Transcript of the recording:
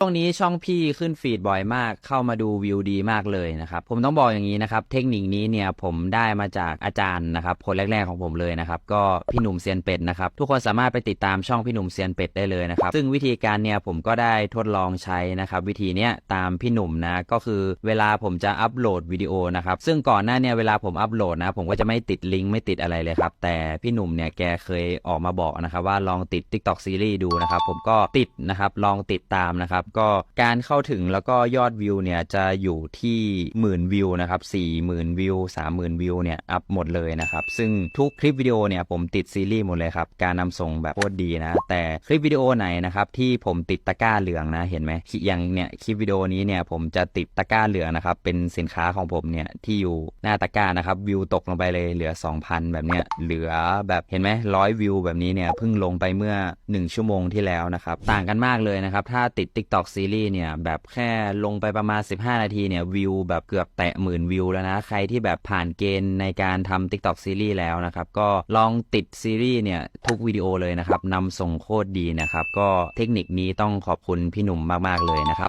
ช่วงนี้ช่องพี่ขึ้นฟีดบ่อยมาก เข้ามาดูวิวดีมากเลยนะครับ ผมต้องบอกอย่างนี้นะครับ เทคนิคนี้เนี่ยผมได้มาจากอาจารย์นะครับคนแรกๆของผมเลยนะครับ ก็พี่หนุ่มเซียนเป็ดนะครับ ทุกคนสามารถไปติดตามช่องพี่หนุ่มเซียนเป็ดได้เลยนะครับ ซึ่งวิธีการเนี่ยผมก็ได้ทดลองใช้นะครับ วิธีเนี้ยตามพี่หนุ่มนะ ก็คือเวลาผมจะอัปโหลดวิดีโอนะครับ ซึ่งก่อนหน้าเนี่ยเวลาผมอัปโหลดนะ ผมก็จะไม่ติดลิงก์ไม่ติดอะไรเลยครับ แต่พี่หนุ่มเนี่ยแกเคยออกมาบอกนะครับว่าลองติด TikTok ซีรีส์ดูนะครับ ผมก็ติดนะครับ ลองติดตามนะครับก็การเข้าถึงแล้วก็ยอดวิวเนี่ยจะอยู่ที่หมื่นวิวนะครับสี่หมื่นวิวสามหมื่นวิวเนี่ยอัพหมดเลยนะครับ ซึ่งทุกคลิปวิดีโอเนี่ยผมติดซีรีส์หมดเลยครับ การนำส่งแบบโคตรดีนะ แต่คลิปวิดีโอไหนนะครับที่ผมติดตะกร้าเหลืองนะเห็นไหมอย่างเนี่ยคลิปวิดีโอนี้เนี่ยผมจะติดตะกร้าเหลืองนะครับเป็นสินค้าของผมเนี่ยที่อยู่หน้าตะกร้านะครับวิวตกลงไปเลยเหลือ 2,000 แบบเนี้ยเหลือแบบเห็นไหมร้อยวิวแบบนี้เนี่ยเพิ่งลงไปเมื่อ 1 ชั่วโมงที่แล้วนะครับ ต่างกันมากเลยนะครับ ถ้าติด TikTok ซีรีส์เนี่ย แบบแค่ลงไปประมาณ 15 นาทีเนี่ย วิวแบบเกือบแตะหมื่นวิวแล้วนะ ใครที่แบบผ่านเกณฑ์ในการทำ TikTok ซีรีส์แล้วนะครับ ก็ลองติดซีรีส์เนี่ย ทุกวิดีโอเลยนะครับนำส่งโคตรดีนะครับ ก็เทคนิคนี้ต้องขอบคุณพี่หนุ่มมาก ๆ เลยนะครับ